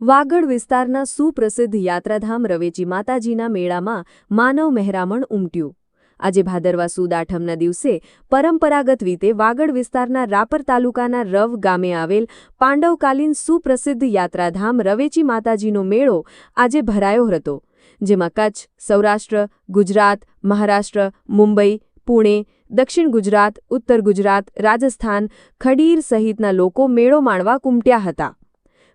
વાગડ વિસ્તારના સુપ્રસિદ્ધ યાત્રાધામ રવેચી માતાજીના મેળામાં માનવ મહેરામણ ઉમટ્યું. આજે ભાદરવા સુદ આઠમના દિવસે પરંપરાગત રીતે વાગડ વિસ્તારના રાપર તાલુકાના રવ ગામે આવેલ પાંડવકાલીન સુપ્રસિદ્ધ યાત્રાધામ રવેચી માતાજીનો મેળો આજે ભરાયો હતો, જેમાં કચ્છ, સૌરાષ્ટ્ર, ગુજરાત, મહારાષ્ટ્ર, મુંબઈ, પુણે, દક્ષિણ ગુજરાત, ઉત્તર ગુજરાત, રાજસ્થાન, ખડીર સહિતના લોકો મેળો માણવા કુમટ્યા હતા.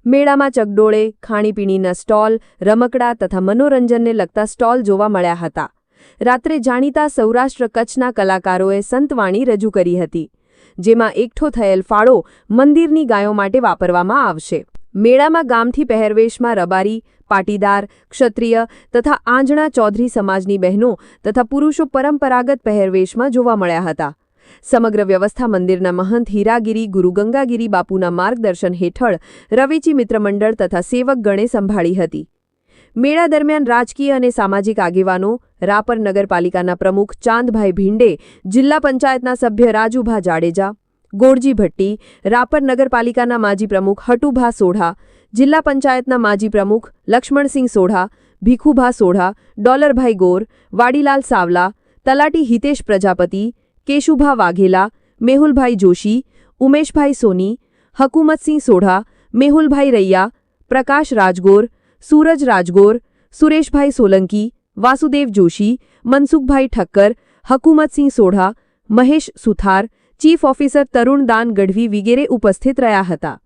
મેળામાં ચગડોળે ખાણીપીણીના સ્ટોલ, રમકડા તથા મનોરંજનને લગતા સ્ટોલ જોવા મળ્યા હતા. રાત્રે જાણીતા સૌરાષ્ટ્ર કચ્છના કલાકારોએ સંતવાણી રજૂ કરી હતી, જેમાં એકઠો થયેલ ફાળો મંદિરની ગાયો માટે વાપરવામાં આવશે. મેળામાં ગામથી પહેરવેશમાં રબારી, પાટીદાર, ક્ષત્રિય તથા આંજણા ચૌધરી સમાજની બહેનો તથા પુરુષો પરંપરાગત પહેરવેશમાં જોવા મળ્યા હતા. સમગ્ર વ્યવસ્થા મંદિરના મહંત હીરાગીરી, ગુરુ ગંગાગીરી બાપુના માર્ગદર્શન હેઠળ રવેચી મિત્રમંડળ તથા સેવકગણે સંભાળી હતી. મેળા દરમિયાન રાજકીય અને સામાજિક આગેવાનો, રાપર નગરપાલિકાના પ્રમુખ ચાંદભાઈ ભીંડે, જિલ્લા પંચાયતના સભ્ય રાજુભા જાડેજા ગોળજી ભટ્ટી, રાપર નગરપાલિકાના માજી પ્રમુખ હટુભા સોઢા, જિલ્લા પંચાયતના માજી પ્રમુખ લક્ષ્મણસિંહ સોઢા, ભીખુભા સોઢા, ડોલરભાઈ ગોર, વાડીલાલ સાવલા, તલાટી હિતેશ પ્રજાપતિ કેશુભા વાઘેલા મેહુલભાઈ જોશી ઉમેશભાઈ સોની હકુમતસિંહ સોઢા મેહુલભાઈ રૈયા પ્રકાશ રાજગોર સૂરજ રાજગોર સુરેશભાઈ સોલંકી વાસુદેવ જોશી મનસુખભાઈ ઠક્કર હકુમતસિંહ સોઢા મહેશ સુથાર ચીફ ઓફિસર તરુણ દાન ગઢવી વગેરે ઉપસ્થિત રહ્યા હતા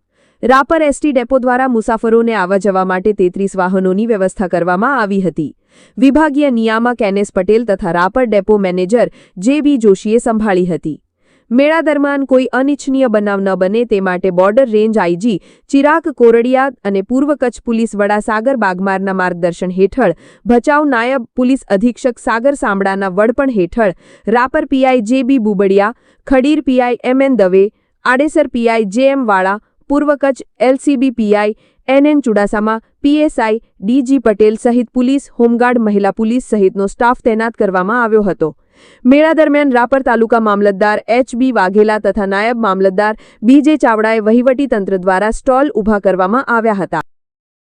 રાપર એસટી ડેપો દ્વારા મુસાફરોને આવવા જવા માટે તેત્રીસ વાહનોની વ્યવસ્થા કરવામાં આવી હતી. વિભાગીય નિયામક એનએસ પટેલ તથા રાપર ડેપો મેનેજર જે બી જોશીએ સંભાળી હતી. મેળા દરમિયાન કોઈ અનિચ્છનીય બનાવ ન બને તે માટે border range IG Chirag Kordiya અને પૂર્વ કચ્છ પોલીસ વડા સાગર બાગમારના માર્ગદર્શન હેઠળ, ભચાઉ નાયબ પોલીસ અધિક્ષક સાગર સાંબડાના વડપણ હેઠળ, Rapar PI J B Bubadiya, Khadir PI M N Dave, Adesar PI J M Vala, પૂર્વ Kutch LCB PI N Chudasama PSI DG Patel સહિત પોલીસ, હોમગાર્ડ, મહિલા પોલીસ સહિતનો સ્ટાફ તૈનાત કરવામાં આવ્યો હતો. મેળા દરમિયાન રાપર તાલુકા મામલતદાર એચ બી વાઘેલા તથા નાયબ મામલતદાર બીજે ચાવડાએ વહીવટી તંત્ર દ્વારા સ્ટોલ ઊભા કરવામાં આવ્યા હતા.